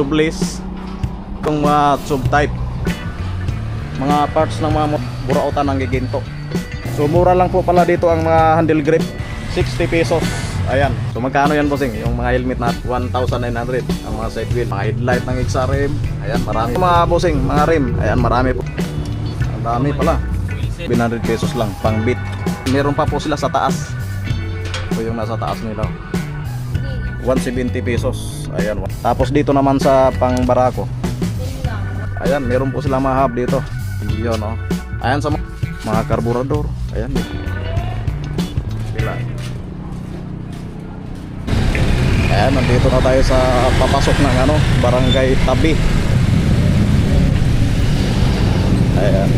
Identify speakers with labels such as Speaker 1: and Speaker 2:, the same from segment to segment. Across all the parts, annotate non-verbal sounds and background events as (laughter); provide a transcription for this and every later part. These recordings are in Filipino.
Speaker 1: tubeless, itong mga tube type. Mga parts ng mga burautan ng giginto. So mura lang po pala dito ang mga handle grip. 60 pesos. Ayan. So magkano yan bossing? Yung mga helmet na 1,900. Ang mga side wheel, mga headlight ng XRM. Ayan, marami. Mga bossing, mga rim. Ayan, marami po. Ang dami pala. 700 pesos lang, pang bit. Meron pa po sila sa taas. Ito yung nasa taas nila. 170 pesos. Ayan. Tapos dito naman sa pang barako. Ayan, meron po sila mga hub dito. Yun, oh. Ayan sa mga, karburador. Ayan. Sila. Ayan, nandito na tayo sa papasok ng ano, barangay Tabi. Ayan.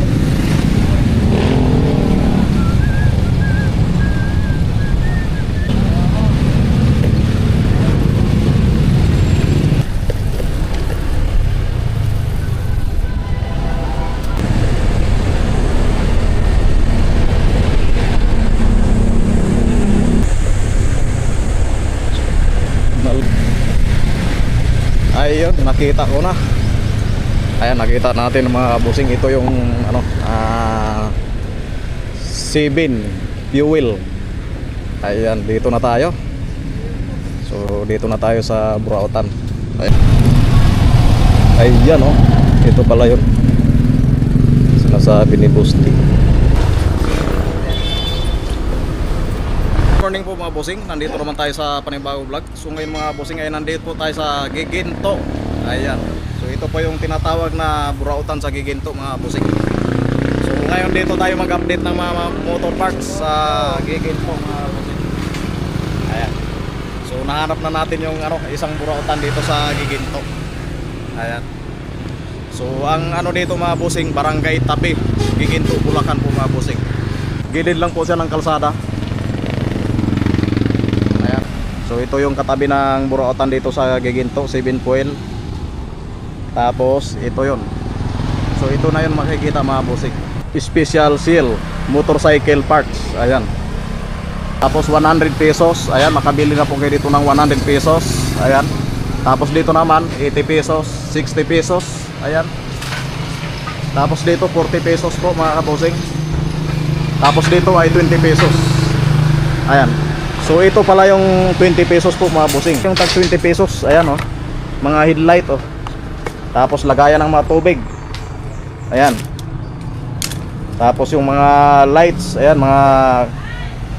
Speaker 1: Nal- Ayun, nakita ko na. Ayan, nakita natin mga busing. Ito yung ano, ah 7 fuel. Ayan, dito na tayo. So, dito na tayo sa Burautan. Ayan. Ayan, oh. Ito pala yun. Sinasabi ni Busti. morning po mga bossing. Nandito naman tayo sa panibagong vlog. So ngayon mga bossing ay nandito po tayo sa Giginto. Ayan. So ito po yung tinatawag na burautan sa Giginto mga bossing. So ngayon dito tayo mag-update ng mga motor parts sa Giginto mga bossing. Ayan. So nahanap na natin yung ano, isang burautan dito sa Giginto. Ayan. So ang ano dito mga bossing, Barangay Tabi, Giginto, Bulacan po mga bossing. Gilid lang po siya ng kalsada. Ayan. So ito yung katabi ng burautan dito sa Giginto, 7 Fuel. Tapos ito yon. So ito na yun makikita mga bossing. Special seal motorcycle parts. Ayan. Tapos 100 pesos. Ayan, makabili na po kayo dito ng 100 pesos. Ayan. Tapos dito naman 80 pesos, 60 pesos. Ayan. Tapos dito 40 pesos po mga kabosing. Tapos dito ay 20 pesos. Ayan. So ito pala yung 20 pesos po mga bossing. Yung tag 20 pesos, ayan oh. Mga headlight oh. Tapos lagayan ng mga tubig. Ayan. Tapos yung mga lights, ayan, mga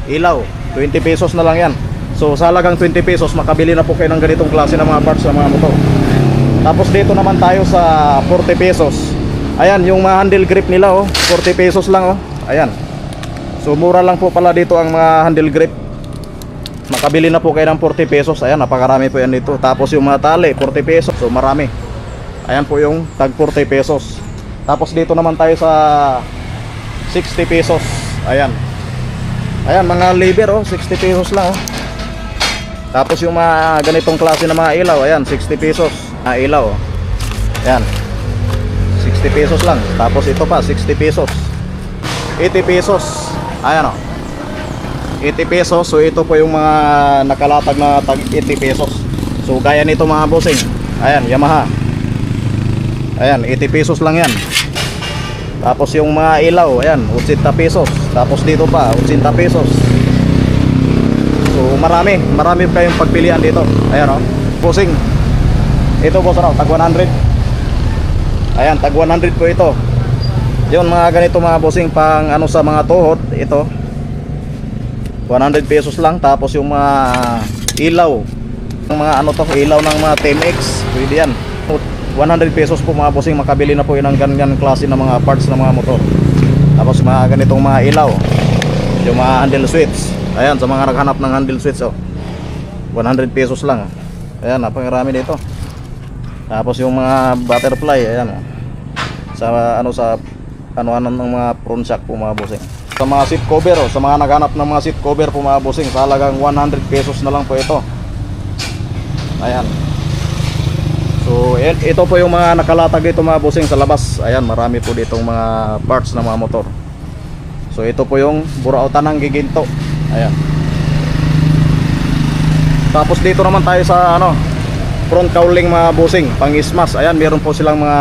Speaker 1: ilaw. 20 pesos na lang yan. So sa halagang 20 pesos, makabili na po kayo ng ganitong klase ng mga parts ng mga motor. Tapos dito naman tayo sa 40 pesos. Ayan, yung mga handle grip nila oh, 40 pesos lang oh. Ayan. So mura lang po pala dito ang mga handle grip. Makabili na po kayo ng 40 pesos. Ayan, napakarami po yan dito. Tapos yung mga tali, 40 pesos. So marami. Ayan po yung tag 40 pesos. Tapos dito naman tayo sa 60 pesos. Ayan. Ayan, mga lever oh, 60 pesos lang oh. Tapos yung mga ganitong klase ng mga ilaw, ayan, 60 pesos. Ah, ilaw. oh. Ayan. 60 pesos lang. Tapos ito pa, 60 pesos. 80 pesos. Ayan oh. 80 pesos. So ito po yung mga nakalatag na tag 80 pesos. So gaya nito mga bossing. Ayan, Yamaha. Ayan, 80 pesos lang yan. Tapos yung mga ilaw, ayan, 80 pesos. Tapos dito pa, 80 pesos. So marami, marami kayong pagpilian dito. Ayan oh. Bossing. Ito boss raw, tag 100. Ayan, tag 100 po ito. Yun mga ganito mga bossing pang ano sa mga tuhod, ito. 100 pesos lang tapos yung mga ilaw ng mga ano to ilaw ng mga TMX pwede yan 100 pesos po mga bossing. Makabili na po yun ng ganyan klase ng mga parts ng mga motor. Tapos mga ganitong mga ilaw. Yung mga handle switch. Ayan sa mga naghanap ng handle switch oh. 100 pesos lang. Ayan napakarami dito. Tapos yung mga butterfly ayan oh. sa ano sa ano ano ng mga front shock po mga bossing. Sa mga seat cover oh, sa mga naghanap ng mga seat cover po mga bossing. Sa halagang 100 pesos na lang po ito. Ayan so yan, ito po yung mga nakalatag dito mga bossing sa labas ayan marami po ditong mga parts ng mga motor so ito po yung burautan ng giginto ayan tapos dito naman tayo sa ano front cowling mga bossing, pang ismas. Ayan, meron po silang mga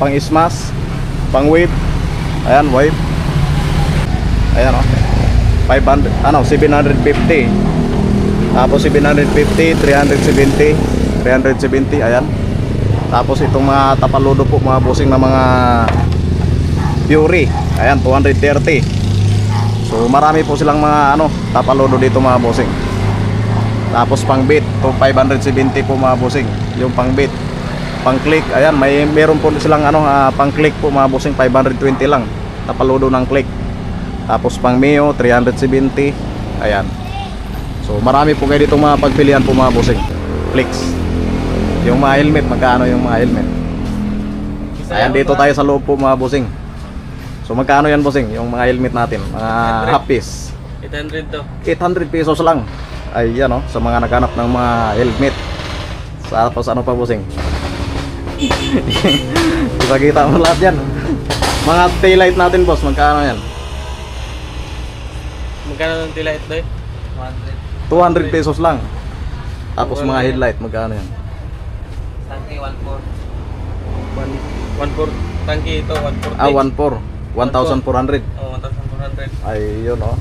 Speaker 1: pang ismas, pang wave. Ayan, wave. Ayan oh. 500, ano, 750. Tapos 750, 370, 370, ayan. Tapos itong mga tapaludo po mga bossing na mga Fury. Ayan, 230. So marami po silang mga ano, tapaludo dito mga bossing. Tapos pang bit, to 570 po mga bossing. Yung pang bit. Pang click, ayan, may meron po silang ano, ah, pang click po mga bossing 520 lang. Tapaludo ng click. Tapos pang Mio 370. Ayan. So marami po kayo dito mga pagpilian po mga bossing. Clicks. Yung mga helmet, magkano yung mga helmet? Ayan dito tayo sa loob po mga bossing. So magkano yan bossing? Yung mga helmet natin, mga
Speaker 2: 100.
Speaker 1: half piece.
Speaker 2: 800 to.
Speaker 1: 800 pesos lang. Ay yan oh, sa mga naghanap ng mga helmet. Sa tapos ano pa bossing? (laughs) Ipakita mo lahat yan. Mga taillight natin boss, magkano yan?
Speaker 2: Magkano ng tila ito eh?
Speaker 1: 200 pesos lang. Tapos mga headlight, magkano yan?
Speaker 2: Tangke 14. 14 tangke ito 140.
Speaker 1: Ah, 14. 1,400.
Speaker 2: Oh, 1,400.
Speaker 1: Ay, yun oh.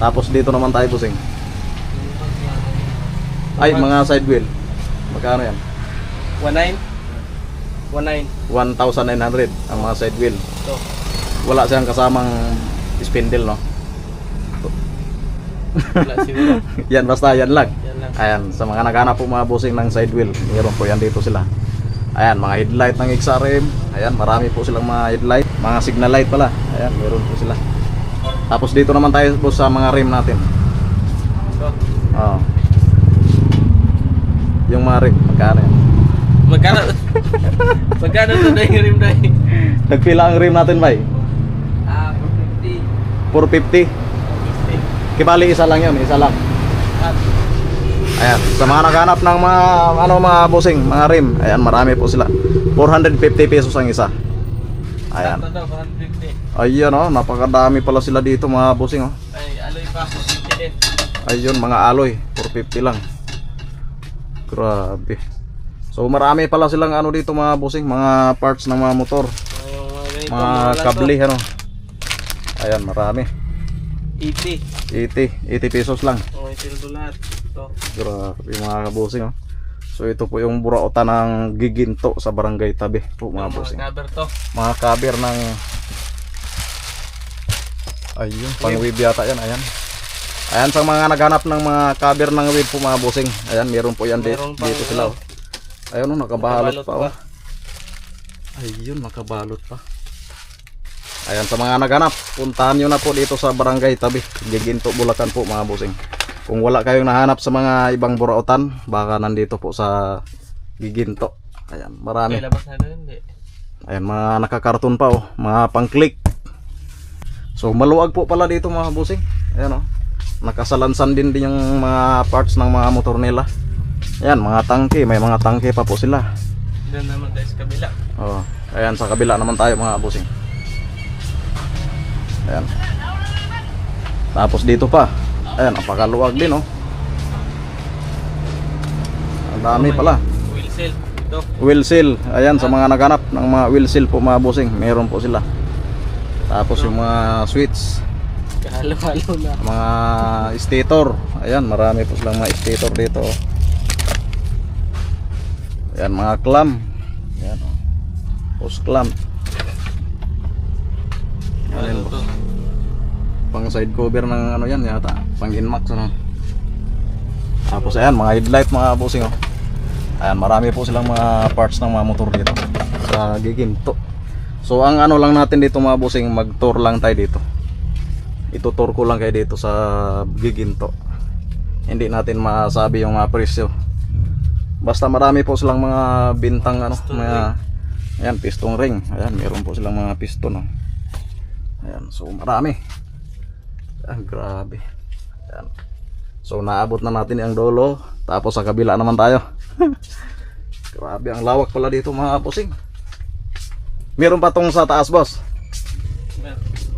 Speaker 1: Tapos dito naman tayo bossing. Ay, mga side wheel. Magkano yan?
Speaker 2: 19 19
Speaker 1: 1,900 ang mga side wheel.
Speaker 2: to.
Speaker 1: Wala siyang kasamang spindle, no?
Speaker 2: Wala siguro. (laughs)
Speaker 1: yan, basta yan lang.
Speaker 2: Yan lang.
Speaker 1: Ayan, sa mga naghanap po mga bossing ng side wheel, meron po yan dito sila. Ayan, mga headlight ng XRM. Ayan, marami po silang mga headlight. Mga signal light pala. Ayan, meron po sila. Tapos dito naman tayo po sa mga rim natin.
Speaker 2: So,
Speaker 1: Oo. Yung mga rim, magkano yan?
Speaker 2: magkano (laughs) Magkano to dahil yung rim dahil?
Speaker 1: Nagpila ang rim natin, bay?
Speaker 2: Ah, 450.
Speaker 1: 450. Kibali isa lang yun, isa lang. Ayan, sa mga naghanap ng mga ano mga bossing, mga rim, ayan marami po sila. 450 pesos ang isa. Ayan.
Speaker 2: Ito daw 450.
Speaker 1: Ayan oh, napakadami pala sila dito mga bossing oh.
Speaker 2: Ay, aloy pa 450 din.
Speaker 1: Ayun, mga alloy, 450 lang. Grabe. So marami pala silang ano dito mga bossing, mga parts ng mga motor,
Speaker 2: Oh, mga
Speaker 1: mga kable ano. Ayan, marami.
Speaker 2: 80.
Speaker 1: 80, 80 pesos lang.
Speaker 2: Oh, ito yung lahat. Ito.
Speaker 1: Grabe mga kabusing oh. So ito po yung buraota ng giginto sa barangay tabi po mga bossing.
Speaker 2: mga cover to.
Speaker 1: Mga cover ng Ayun, pang wave yata yan, ayan. Ayan sa mga naghanap ng mga cover ng wave po mga bossing. Ayan, meron po yan dito,
Speaker 2: Meron pang
Speaker 1: dito sila. Oh. Ayun, oh, nakabalot
Speaker 2: Nakabalot
Speaker 1: pa.
Speaker 2: pa.
Speaker 1: Oh. Ayun, nakabalot pa. Ayan, sa mga naghanap, puntahan nyo na po dito sa barangay tabi. Giginto, Bulacan po mga bossing. Kung wala kayong nahanap sa mga ibang burautan, baka nandito po sa Giginto. Ayan, marami. Ayan, mga nakakarton pa oh, mga pang-click. So, maluwag po pala dito mga bossing. Ayan oh. Nakasalansan din din yung mga parts ng mga motor nila. Ayan, mga tangke, may mga tangke pa po sila.
Speaker 2: Doon naman tayo sa kabila.
Speaker 1: Oh, ayan sa kabila naman tayo mga bossing. Ayan. Tapos dito pa. Ayan, napakaluwag din oh. Ang dami pala.
Speaker 2: Wheel seal. Ito.
Speaker 1: Wheel seal. Ayan sa mga naghanap ng mga wheel seal po mga bossing, meron po sila. Tapos yung mga switch,
Speaker 2: Kahalo-halo na.
Speaker 1: mga stator. Ayan, marami po silang mga stator dito. oh. Ayan, mga clamp. Ayan, oh. Post clamp. Ayan,
Speaker 2: to?
Speaker 1: Pang side cover ng ano yan yata. Pang inmax ano. Tapos ayan, mga headlight mga bossing oh. Ayan, marami po silang mga parts ng mga motor dito sa Giginto. So ang ano lang natin dito mga bossing, mag-tour lang tayo dito. Itutour ko lang kayo dito sa Giginto. Hindi natin masabi yung mga presyo. Basta marami po silang mga bintang ano,
Speaker 2: Piston
Speaker 1: mga ayan, piston ring. Ayan, meron po silang mga piston oh. Ayan, so marami. Ayan, grabe. Ayan. So naabot na natin ang dolo. Tapos sa kabila naman tayo. (laughs) grabe, ang lawak pala dito mga pusing. Meron pa tong sa taas, boss.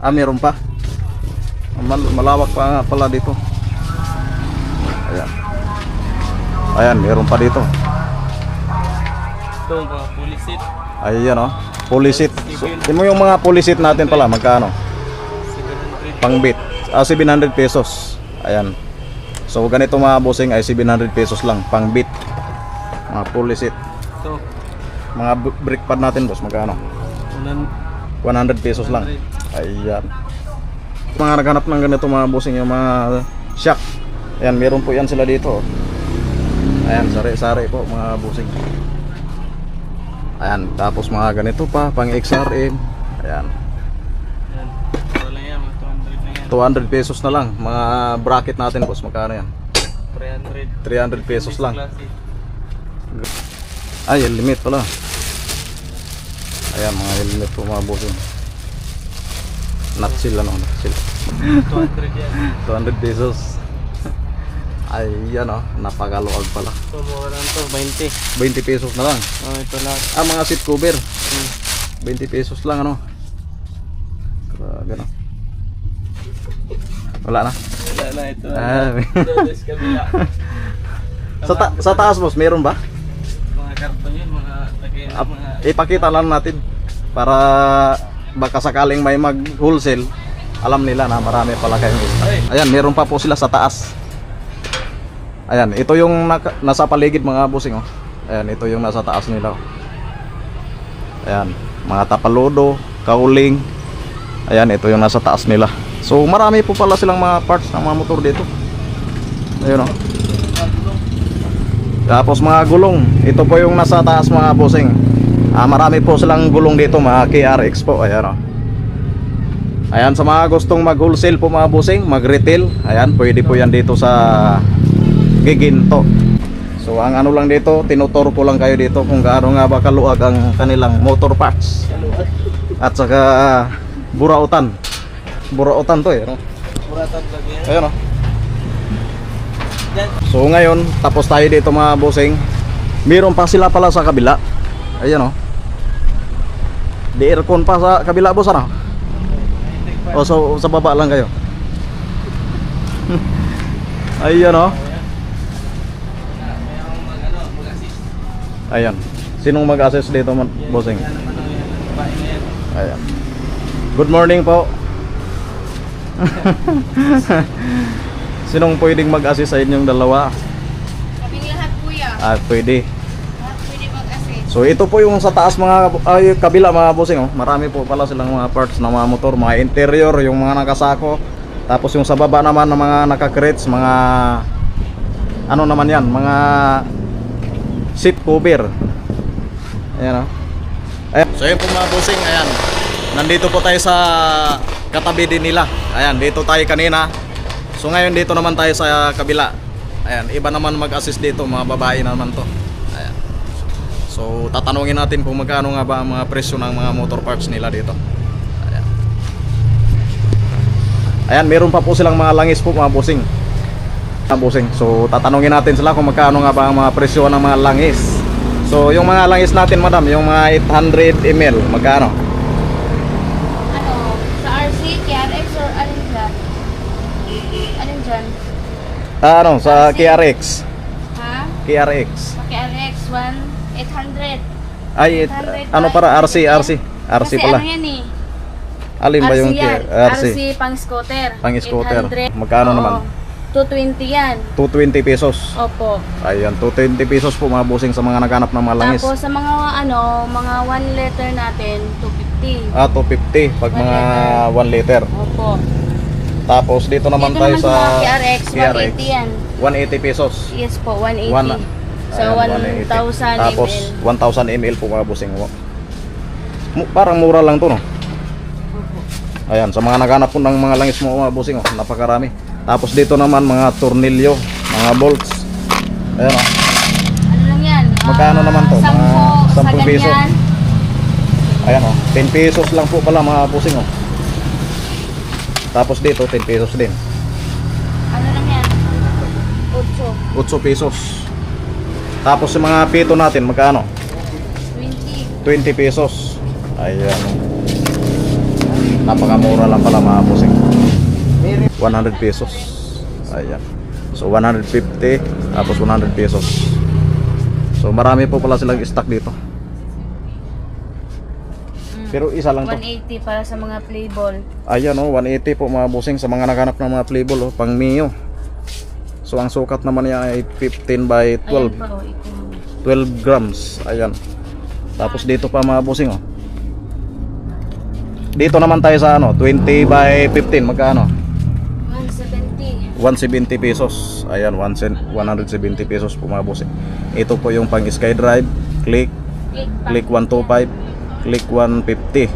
Speaker 1: Ah, meron pa. Mal- malawak pa nga pala dito. Ayan. Ayan, meron pa dito.
Speaker 2: Ito, mga pulisit.
Speaker 1: Ayan o. Polisit. So, mo yung mga polisit natin pala, magkano?
Speaker 2: 700.
Speaker 1: Pangbit. Ah, 700 pesos. Ayan. So, ganito mga bossing ay 700 pesos lang. Pangbit. Mga polisit.
Speaker 2: Ito,
Speaker 1: Mga b- brick pad natin, boss, magkano?
Speaker 2: unan,
Speaker 1: 100 pesos lang. Ayan. Mga naghanap ng ganito mga bossing, yung mga shock. Ayan, meron po yan sila dito. Ayan, sari-sari po mga bossing. Ayan, tapos mga ganito pa, pang XRM. Ayan,
Speaker 2: yan. Ito lang yan, mga 200 na yan.
Speaker 1: 200 pesos na lang. Mga bracket natin, boss, magkano yan?
Speaker 2: 300.
Speaker 1: 300 pesos lang. Ay, limit pala. Ayan, mga helmet po mga bossing. Nutsil, ano, nutsil.
Speaker 2: 200 yan. (laughs)
Speaker 1: 200 pesos. Ay, yan oh, napakaluwag pala.
Speaker 2: Ito, mura lang to, 20.
Speaker 1: 20 pesos na lang.
Speaker 2: Oh, ito lahat.
Speaker 1: Ah, mga seat cover.
Speaker 2: Hmm.
Speaker 1: 20 pesos lang, ano. Grabe, no. Wala na.
Speaker 2: Wala na ito.
Speaker 1: Ah, (laughs) sa, ta- sa taas, boss, meron ba?
Speaker 2: Mga karton yun, mga lagay
Speaker 1: Ah,
Speaker 2: mga...
Speaker 1: ipakita lang natin para baka sakaling may mag-wholesale, alam nila na marami pala kayong stock.
Speaker 2: Ay.
Speaker 1: Ayan, meron pa po sila sa taas. Ayan, ito yung nasa paligid mga busing oh. Ayan, ito yung nasa taas nila. oh. Ayan, mga tapalodo, kauling. Ayan, ito yung nasa taas nila. So, marami po pala silang mga parts ng mga motor dito. Ayun oh. Tapos mga gulong, ito po yung nasa taas mga bossing. Ah, marami po silang gulong dito, mga KRX po. Ayan oh. Ayan sa mga gustong mag-wholesale po mga bossing, mag-retail. Ayan, pwede po yan dito sa Giginto. So ang ano lang dito, tinuturo ko lang kayo dito kung gaano nga ba kaluag ang kanilang motor parts. At saka ah, burautan. Burautan to eh. no?
Speaker 2: Muratan lagi yan.
Speaker 1: Ayan oh. So ngayon, tapos tayo dito mga bossing. Meron pa sila pala sa kabila. Ayan oh. Di aircon pa sa kabila boss ano? O so, sa baba lang kayo. (laughs) Ayan oh.
Speaker 2: Ano.
Speaker 1: Ayan. Sinong mag-assess dito bossing?
Speaker 2: Na yan.
Speaker 1: Ayan. Good morning po. (laughs) Sinong pwedeng mag-assist sa inyong dalawa?
Speaker 3: Kaming lahat kuya.
Speaker 1: Ah, pwede.
Speaker 3: Lahat pwede mag-assist.
Speaker 1: So ito po yung sa taas mga ay, kabila mga bossing oh. Marami po pala silang mga parts ng mga motor, mga interior, yung mga nakasako. Tapos yung sa baba naman ng mga naka-crates, mga ano naman 'yan, mga seat cover. Ayan oh. Ayan. So yun po mga bossing, ayan. Nandito po tayo sa katabi din nila. Ayan, dito tayo kanina. So ngayon dito naman tayo sa kabila. Ayan, iba naman mag-assist dito, mga babae naman to. Ayan. So tatanungin natin kung magkano nga ba ang mga presyo ng mga motor parts nila dito. Ayan. Ayan, meron pa po silang mga langis po mga bossing. Mga bossing. So tatanungin natin sila kung magkano nga ba ang mga presyo ng mga langis. So yung mga langis natin madam, yung mga 800 ml, magkano?
Speaker 3: Ano, sa RC, KRX or alin dyan? Alin dyan?
Speaker 1: Ah, ano, sa KRX.
Speaker 3: Ha?
Speaker 1: KRX.
Speaker 3: Sa KRX, 1, 800.
Speaker 1: Ay, it,
Speaker 3: 800
Speaker 1: ano para RC, RC. RC
Speaker 3: Kasi
Speaker 1: pala.
Speaker 3: ano yan eh.
Speaker 1: Alin ba
Speaker 3: RC
Speaker 1: yung
Speaker 3: yan.
Speaker 1: RC?
Speaker 3: RC pang scooter.
Speaker 1: Pang scooter.
Speaker 3: 800.
Speaker 1: Magkano
Speaker 3: Oo.
Speaker 1: naman?
Speaker 3: 220 yan.
Speaker 1: 220 pesos.
Speaker 3: Opo.
Speaker 1: Ayan, 220 pesos po mga bossing sa mga naghanap ng mga langis.
Speaker 3: Tapos sa mga ano, mga 1 liter natin, 250.
Speaker 1: Ah, 250 pag
Speaker 3: One
Speaker 1: mga 1 liter.
Speaker 3: Opo.
Speaker 1: Tapos dito naman
Speaker 3: Dito
Speaker 1: tayo
Speaker 3: naman
Speaker 1: sa
Speaker 3: sa KRX, 180 yan.
Speaker 1: 180 pesos.
Speaker 3: Yes po, 180.
Speaker 1: One-
Speaker 3: so,
Speaker 1: Ayan, 180.
Speaker 3: 1,000
Speaker 1: Tapos
Speaker 3: ml.
Speaker 1: 1,000 ml po mga bossing. Mu- Parang mura lang to no. Ayan, sa mga naghanap po ng mga langis mo mga bossing, oh, napakarami. Tapos dito naman mga tornilyo, mga bolts. Ayan oh.
Speaker 3: Ano lang yan?
Speaker 1: Magkano
Speaker 3: ah,
Speaker 1: naman to? Mga
Speaker 3: Sampo, sa
Speaker 1: 10 piso.
Speaker 3: ganyan.
Speaker 1: Ayan oh. 10 pesos lang po pala mga bossing oh. Tapos dito 10 pesos din.
Speaker 3: Ano lang yan? 8.
Speaker 1: 8 pesos. Tapos yung mga pito natin magkano?
Speaker 3: 20.
Speaker 1: 20 pesos. Ayan. Napakamura lang pala mga bossing. 100 pesos. Ayan. So 150 tapos 100 pesos. So marami po pala silang stock dito. Pero isa lang to.
Speaker 3: 180 para sa mga play ball.
Speaker 1: Ayan oh, 180 po mga busing sa mga naghanap ng mga playball oh, pang Mio. So ang sukat naman niya ay 15 by 12.
Speaker 3: Ayan pa, oh, ito.
Speaker 1: 12 grams. Ayan. Tapos dito pa mga busing oh. Dito naman tayo sa ano, 20 by 15 magkano?
Speaker 3: 170.
Speaker 1: 170 pesos. Ayan, 170 pesos po mga busing. Ito po yung pang SkyDrive, click,
Speaker 3: Click,
Speaker 1: click 125, click 150.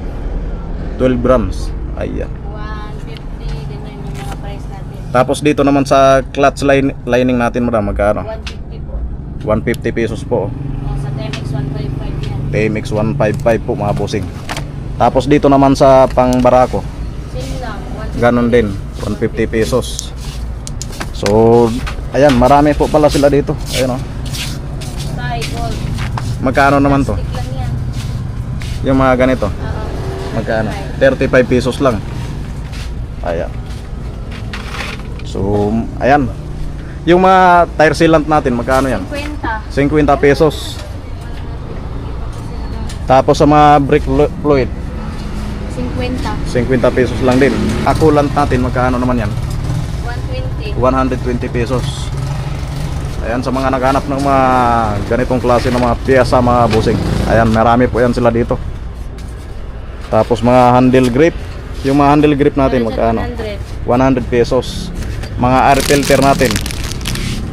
Speaker 1: 12 grams. Ayan.
Speaker 3: 150, ganyan yung mga price natin.
Speaker 1: Tapos dito naman sa clutch line, lining natin madam, magkano?
Speaker 3: 150 po.
Speaker 1: 150 pesos po.
Speaker 3: Oh, sa Temex 155 yan.
Speaker 1: TMX 155 po mga bossing. Tapos dito naman sa pang barako,
Speaker 3: Same lang. 150.
Speaker 1: ganon din, 150 pesos. So, ayan, marami po pala sila dito. Ayan oh.
Speaker 3: Thai gold.
Speaker 1: Magkano naman to? Yung mga ganito,
Speaker 3: Oo.
Speaker 1: magkano? 35 pesos lang. Ayan. So, ayan. Yung mga tire sealant natin, magkano yan?
Speaker 3: 50.
Speaker 1: 50 pesos. Tapos sa mga brake flu- fluid,
Speaker 3: 50.
Speaker 1: 50 pesos lang din. Akulant natin, magkano naman yan?
Speaker 3: 120.
Speaker 1: 120 pesos. Ayan, sa mga naghanap ng mga ganitong klase ng mga piyesa, mga busing. Ayan, marami po yan sila dito. Tapos mga handle grip. Yung mga handle grip natin, magkano?
Speaker 3: 100.
Speaker 1: 100 pesos. Mga air filter natin.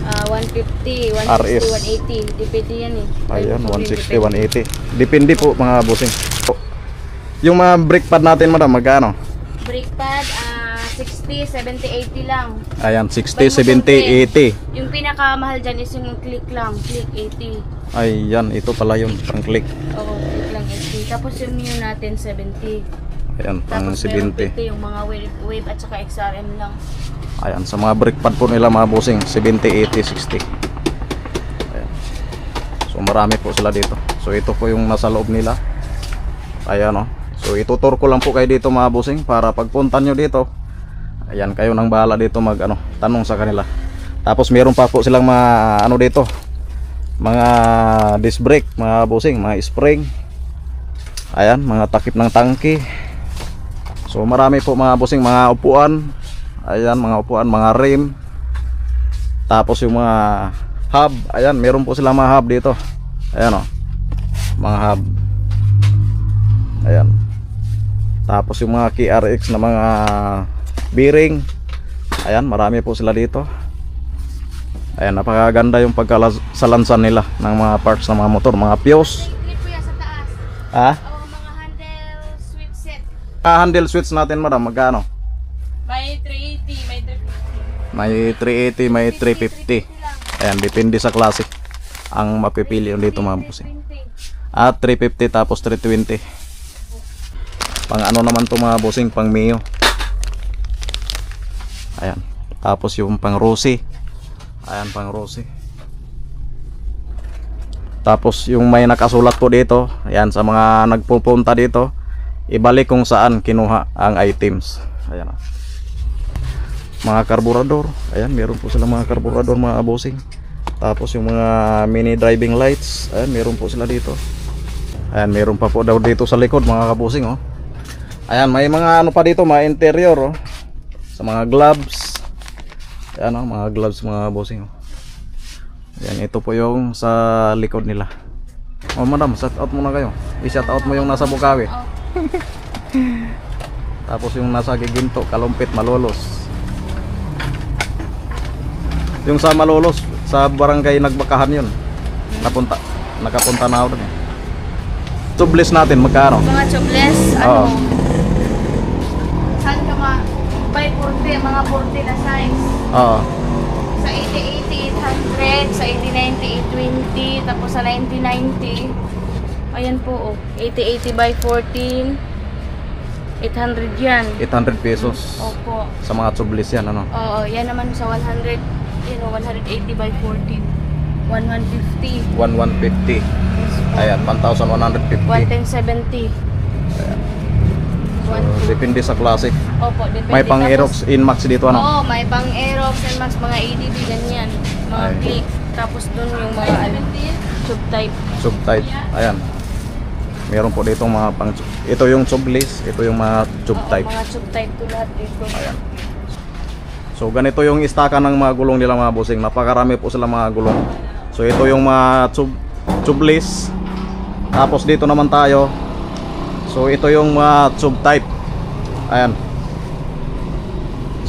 Speaker 3: Ah, 150, 160,
Speaker 1: RS.
Speaker 3: 180. Depende yan eh.
Speaker 1: Ayan,
Speaker 3: Depende.
Speaker 1: 160, 180. Depende po mga busing. Yung mga brake pad natin, madam, magkano?
Speaker 3: Brake pad, ah, 60, 70, 80 lang.
Speaker 1: Ayan, 60, 70, 80.
Speaker 3: Yung pinakamahal dyan is yung click lang. Click 80.
Speaker 1: Ayan, ito pala yung pang click.
Speaker 3: Oo, click lang 80. Tapos yung new natin 70.
Speaker 1: Ayan, pang
Speaker 3: Tapos meron
Speaker 1: 70.
Speaker 3: 50 yung mga wave, wave at saka XRM lang.
Speaker 1: Ayan, sa mga brake pad po nila mga busing, 70, 80, 60. Ayan. So marami po sila dito. So ito po yung nasa loob nila. Ayan oh. So itutur ko lang po kayo dito mga busing para pagpunta nyo dito. Ayan, kayo nang bahala dito mag ano, tanong sa kanila. Tapos meron pa po silang mga ano dito. Mga disc brake, mga busing, mga spring. Ayan, mga takip ng tangke. So marami po mga busing, mga upuan. Ayan, mga upuan, mga rim. Tapos yung mga hub. Ayan, meron po sila mga hub dito. Ayan o. Mga hub. Ayan. Tapos yung mga KRX na mga bearing. Ayan, marami po sila dito. Ayan, napakaganda yung pagkasalansan nila ng mga parts ng mga motor, mga fuse. Ha?
Speaker 3: Oo, mga handle switch set.
Speaker 1: Ah, handle switch natin, madam, magkano?
Speaker 3: May 380, may 350.
Speaker 1: May 380, may 350. Ayan, depende sa klase. Ang mapipili yung dito mga busing.
Speaker 3: 320.
Speaker 1: At 350 tapos 320. Pang ano naman to mga busing, pang Mio. Ayan. Tapos yung pang Rosy. Ayan, pang Rosy. Tapos yung may nakasulat po dito, ayan sa mga nagpupunta dito, ibalik kung saan kinuha ang items. Ayan. Mga karburador, ayan, meron po sila mga karburador mga abusing. Tapos yung mga mini driving lights, ayan, meron po sila dito. Ayan, meron pa po daw dito sa likod mga kabusing oh. Ayan, may mga ano pa dito, mga interior oh. Sa mga gloves. Ayan oh, mga gloves mga kabusing oh. Ayan, ito po yung sa likod nila. Oh, madam, shout out muna kayo. I-shout out mo yung nasa Bukawi.
Speaker 3: Oh, (laughs)
Speaker 1: Tapos yung nasa Giginto, Kalumpit, Malolos. Yung sa Malolos, sa barangay Nagbakahan yun. Napunta, nakapunta na ako dun. eh. Tubeless natin, magkano?
Speaker 3: mga tubeless, ano? Saan ka ma... By 40, mga 40 na size.
Speaker 1: Oo.
Speaker 3: Sa 80, 80, 800. Sa 80, 90, 820. Tapos sa 90, 90. Ayan po, oh. 80, 80 by 14. 800 yan.
Speaker 1: 800 pesos.
Speaker 3: Opo.
Speaker 1: Sa mga tubeless yan, ano?
Speaker 3: Oo, yan naman sa 100, you know, 180 by 14. 1150.
Speaker 1: 1150.
Speaker 3: Yes.
Speaker 1: Ayan, 1,150.
Speaker 3: 1170.
Speaker 1: So, depende sa klase.
Speaker 3: Opo, depende.
Speaker 1: May pang Aerox Inmax dito, ano?
Speaker 3: Oo, may pang Aerox and Max, mga ADB, ganyan. Mga
Speaker 1: Ay.
Speaker 3: click. Tapos doon yung mga ano, tube type.
Speaker 1: Subtype. Ayan. Meron po dito mga pang ito yung tubeless, ito yung mga tube
Speaker 3: Oo,
Speaker 1: type.
Speaker 3: mga tube type to lahat dito.
Speaker 1: Ayan. So ganito yung istaka ng mga gulong nila mga bossing. Napakarami po sila mga gulong. So ito yung mga tube tubeless. Tapos dito naman tayo. So ito yung mga tube type. Ayan.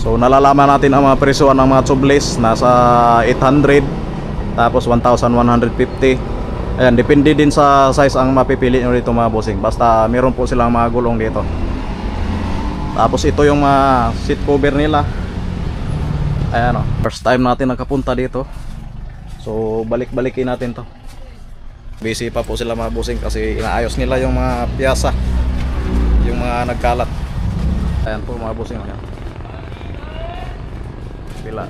Speaker 1: So nalalaman natin ang mga presyoan ng mga tubeless nasa 800 tapos 1150. Ayan, depende din sa size ang mapipili nyo dito mga bossing. Basta meron po silang mga gulong dito. Tapos ito yung mga seat cover nila. Ayan o. First time natin nakapunta dito. So balik-balikin natin to. Busy pa po sila mga bossing kasi inaayos nila yung mga piyasa. Yung mga nagkalat. Ayan po mga bossing. Ayan. Pila.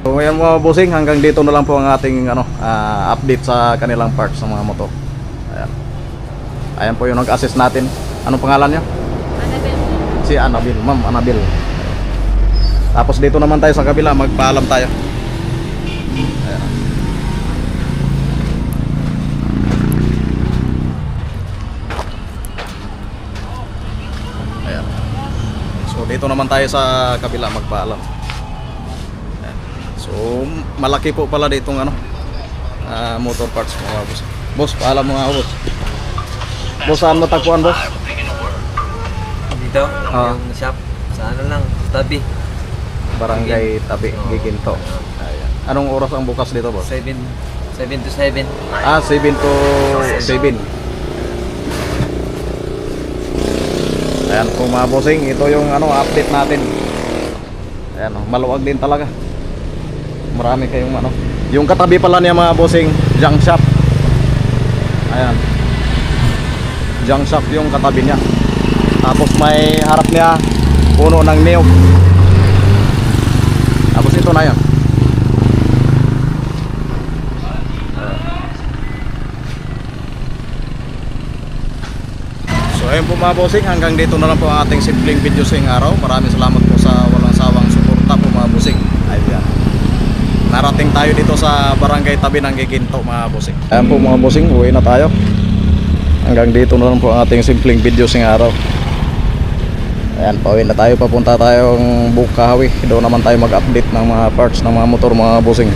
Speaker 1: So ngayon mga bossing, hanggang dito na lang po ang ating ano, ah, update sa kanilang parts ng mga motor. Ayan. Ayan po yung nag-assist natin. Anong pangalan niya?
Speaker 3: Annabelle.
Speaker 1: Si Anabil, Ma'am Anabil. Tapos dito naman tayo sa kabila, magpaalam tayo. Dito naman tayo sa kabila magpaalam. So malaki po pala ditong ano ah, motor parts mga boss. Boss, paalam mo nga ako, boss. Boss, saan matagpuan boss?
Speaker 2: Dito,
Speaker 1: Ah.
Speaker 2: yung shop. Sa ano lang, tabi.
Speaker 1: Barangay Tabi, Giginto. Ayan. Anong oras ang bukas dito, boss?
Speaker 2: 7, 7 to 7.
Speaker 1: Ah, 7 to 7. Ayan po mga bossing, ito yung ano update natin. Ayan, oh, maluwag din talaga. Marami kayong ano. Yung katabi pala niya mga bossing, junk shop. Ayan. Junk shop yung katabi niya. Tapos may harap niya puno ng niyog. Tapos ito na yan. Ayun po mga bossing, hanggang dito na lang po ang ating simpleng video sa araw. Maraming salamat po sa walang sawang suporta po mga bossing. Ayan. Narating tayo dito sa barangay tabi ng Giginto mga bossing. Ayan po mga bossing, uwi na tayo. Hanggang dito na lang po ang ating simpleng video sa araw. Ayan, pauwi na tayo. Papunta tayong Bukawi. Doon naman tayo mag-update ng mga parts ng mga motor mga bossing.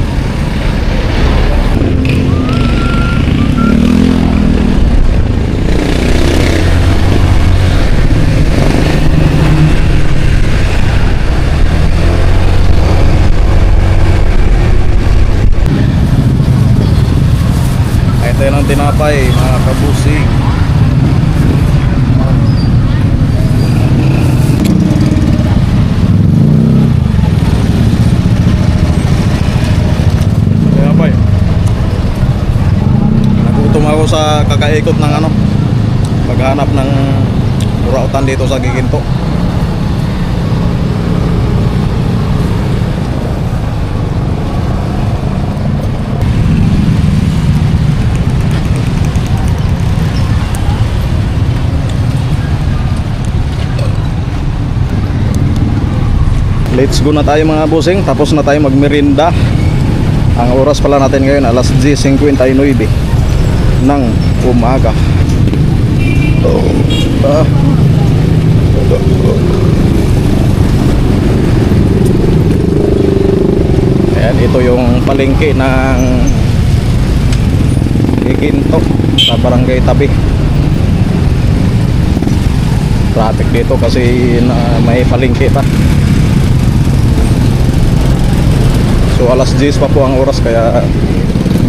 Speaker 1: Yun ang tinapay mga kabusing. Tinapay. Nagutom ako sa kakaikot ng ano paghanap ng urautan dito sa Giginto. Let's go na tayo mga bossing Tapos na tayo magmerinda Ang oras pala natin ngayon Alas 10.59 Ng umaga oh. ah. Ayan ito yung palengke ng Iginto Sa barangay tabi Traffic dito kasi na may palengke pa So alas 10 pa po ang oras kaya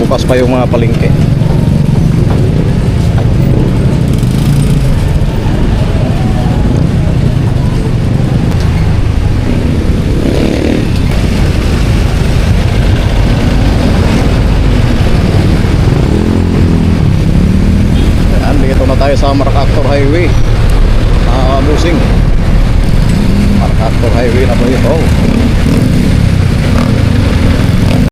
Speaker 1: bukas pa yung mga palengke. Ayan, dito na tayo sa Maracactor Highway. Ah, busing. Maracactor Highway na po ito.